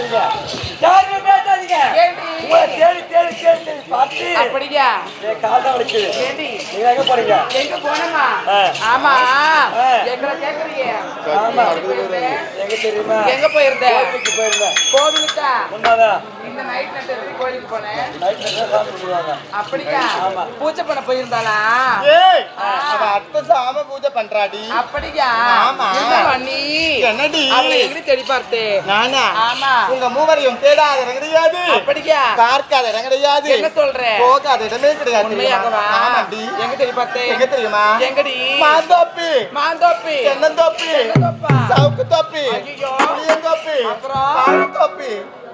இங்க பண்ண போயிருந்தாளா? ஏய்! சாம பூஜை பண்றாடி. அப்படியா? ஆமா. என்ன பண்ணி? என்னடி? அவளை பார்த்தே? நானா? ஆமா. உங்க மூவரையும் தேடாத இடம் அப்படியா? பார்க்காத இடம் என்ன சொல்ற? போகாத கிடையாது உண்மையாகவா தெரியுமா? ஆமாண்டி. எங்க தேடி பார்த்தே எங்க தெரியுமா? எங்கடி? மாந்தோப்பி. மாந்தோப்பி. தென்னந்தோப்பி? சவுக்கு தோப்பி ஐயையோ. புளியந்தோப்பி. அப்புறம்?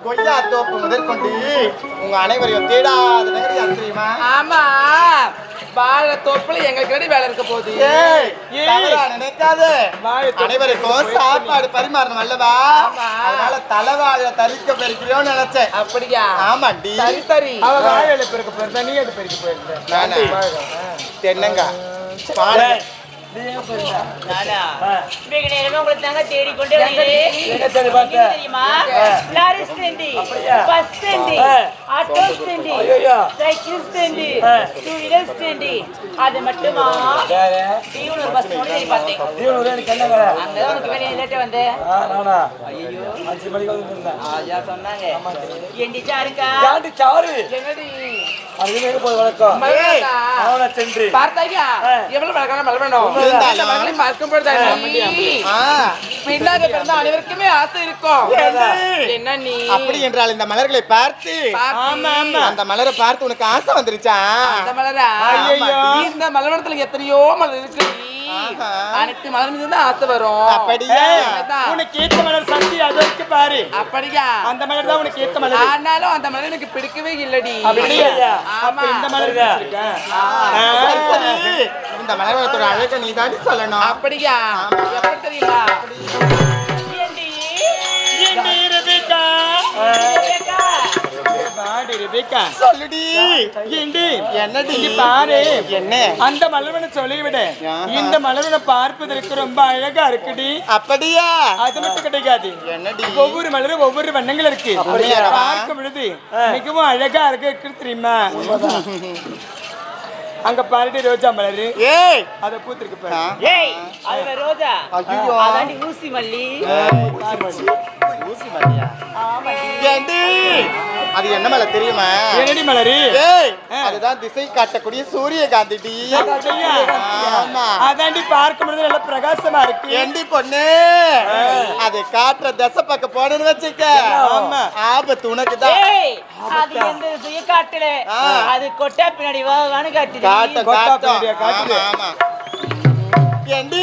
கொய்யா தோப்பு முதல் கொண்டு உங்க அனைவரையும் தேடாத இடம் கிடையாது தெரியுமா ஆமா வாழை தோப்புல எங்களுக்கு ரெடி வேலை இருக்க போகுது? நினைக்காத. அனைவருக்கும் சாப்பாடு பரிமாறணும் அல்லவா. அதனால தலைவாழ தரிக்க பெருக்கிறோம்னு நினைச்சேன். அப்படியா? ஆமாண்டி. சரி சரி. அவ வாழையில பெருக்க போயிருந்தா நீ எது பெருக்க போயிருந்த. நானா? தென்னங்கா. வாழை. தாங்க தெரியுமா? Lorry bus auto cycle two wheeler அது மட்டுமா தீவனூர் பஸ் தேடி பார்த்தேன் எனக்கு என்ன வேலை உனக்கு வந்தேன் அஞ்சு மணிக்கு வந்து சொன்னாங்க சாரு என்னடி அது எங்க போய் மலர்வேண்டா. அவனை சென்று. பார்த்தாயா. எவ்வளவு மழை வேணும்? மறக்கும் பொழுது பின்னாக பிறந்த அனைவருக்குமே ஆசை இருக்கும்? என்ன? நீ அப்படி என்றால் இந்த மலர்களை பார்த்து அந்த மலரை பார்த்து உனக்கு ஆசை வந்துருச்சா? அந்த மலரா. இந்த மலர்வனத்துல எத்தனையோ மலர் இருக்கு. அனைத்து மலர் மீது தான் ஆசை வரும். அப்படியா? உனக்கு ஏத்த மலர் சக்தி அது வரைக்கும் பாரு. அப்படியா? அந்த மலர் தான் உனக்கு ஏத்த மலர். ஆனாலும் அந்த மலர் எனக்கு பிடிக்கவே இல்லடி. அப்படியா? ஆமா. அப்ப இந்த மலர். இந்த மலர்வனத்தோட அழகை நீ தாண்டி சொல்லணும். அப்படியா? எப்படி தெரியுமா? சொல்லுடி? என்னடி? பாரு. என்ன? அந்த மலர்வனை சொல்லிவிடு. இந்த மலர்வனை பார்ப்பதற்கு ரொம்ப அழகா இருக்குடி. அப்படியா? அது மட்டும் கிடைக்காது. என்னடி? ஒவ்வொரு மலரும் ஒவ்வொரு வண்ணங்கள் இருக்கு. அப்படியா? பார்க்கும் பொழுது மிகவும் அழகா இருக்கு தெரியுமா அங்க பாருடி ரோஜா மலரு. ஏய்! அத பூத்திருக்கு. பாரு. ஏய் அது ரோஜா. ஐயோ. அதாண்டி ஊசி மல்லி. ஊசி மல்லியா ஏண்டி? அது என்ன மலை தெரியுமா? என்னடி மலரு? ஏய். அதுதான் திசை காட்டக்கூடிய சூரியகாந்தி. டி? ஆமா. அதாண்டி பார்க்கும் பொழுது நல்ல பிரகாசமா இருக்கு. ஏண்டி பொண்ணு? அது காட்டுற தசை பக்கம் போனேன்னு வச்சுக்க. ஆமா. ஆபத்து உனக்கு தான். அது எந்த சுய காட்டுல. அது கொட்டா பின்னாடி வான்னு காட்டுது. காட்ட கொட்டா? ஆமா, ஆமா. ஏண்டி.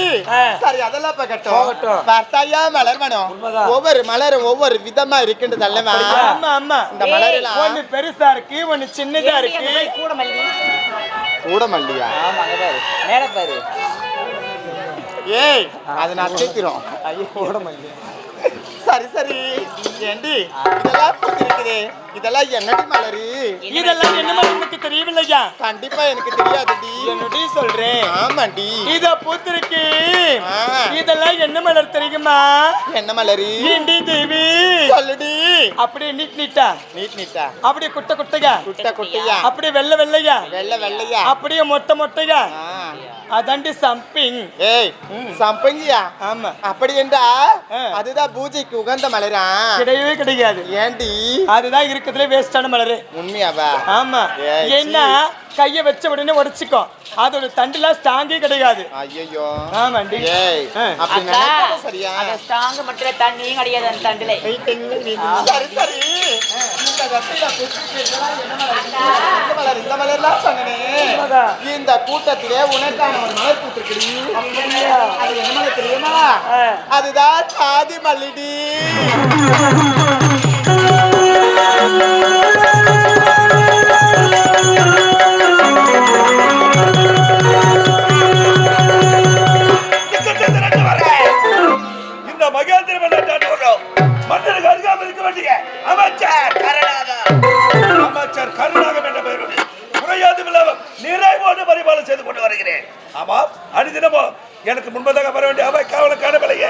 சரி அதெல்லாம் பக்கட்டும். பார்த்தாயா மலர் மனம். ஒவ்வொரு மலரும் ஒவ்வொரு விதமா இருக்கின்றது அல்லவா ஆமா ஆமா. இந்த மலரெல்லாம் ஒண்ணு பெருசா இருக்கு ஒண்ணு சின்னதா இருக்கு. கூட மல்லி கூட மல்லியா ஆமா பாரு. மேல பாரு. ஏய் அது நட்சத்திரம் ஐயோ ஓட மாட்டேன் சரி சரி ஏண்டி இதெல்லாம் பூத்திருக்குது இதெல்லாம் என்னடி மலரு? இதெல்லாம் என்ன உனக்கு தெரியவில்லையா? கண்டிப்பா எனக்கு தெரியாதுடி. என்னடி சொல்றேன்? ஆமாண்டி. இத பூத்திருக்கு. இதெல்லாம் என்ன மலர் தெரியுமா? என்ன மலரு? ஏண்டி தேவி? சொல்லுடி. அப்படியே நீட் நீட்டா? நீட் நீட்டா. அப்படியே குட்டை குட்டையா? குட்ட குட்டையா. அப்படியே வெள்ளை வெள்ளையா? வெள்ளை வெள்ளையா. அப்படியே மொட்டை மொட்டையா. அதாண்டி சம்பிங். ஏய் சம்பங்கியா? ஆமா. அப்படி என்றா. அதுதான் பூஜைக்கு உகந்த மலரா? கிடையவே கிடையாது. ஏண்டி அதுதான் இருக்கிறதுல வேஸ்டான மலரு. உண்மையாவா? ஆமா. ஏன்னா கைய வச்ச உடனே உடைச்சுக்கும் அதோட தண்டுலாம் ஸ்ட்ராங்கே கிடையாது. ஐயோ ஆமாண்டி. ஏய். அப்படி சரியா? அந்த ஸ்ட்ராங் மட்டும் தண்ணியும் கிடையாது அந்த தண்டுல. சரி சரி. இந்த கூட்டத்திலே உனக்கான ஒரு மலர் பூத்திருக்குடி அது என்ன மலர் தெரியுமா. அதுதான் சாதி மல்லிடி. ஆமாம் அனுதினமும் எனக்கு முன்பதாக வர வேண்டிய அவை காவலுக்கான விலையே.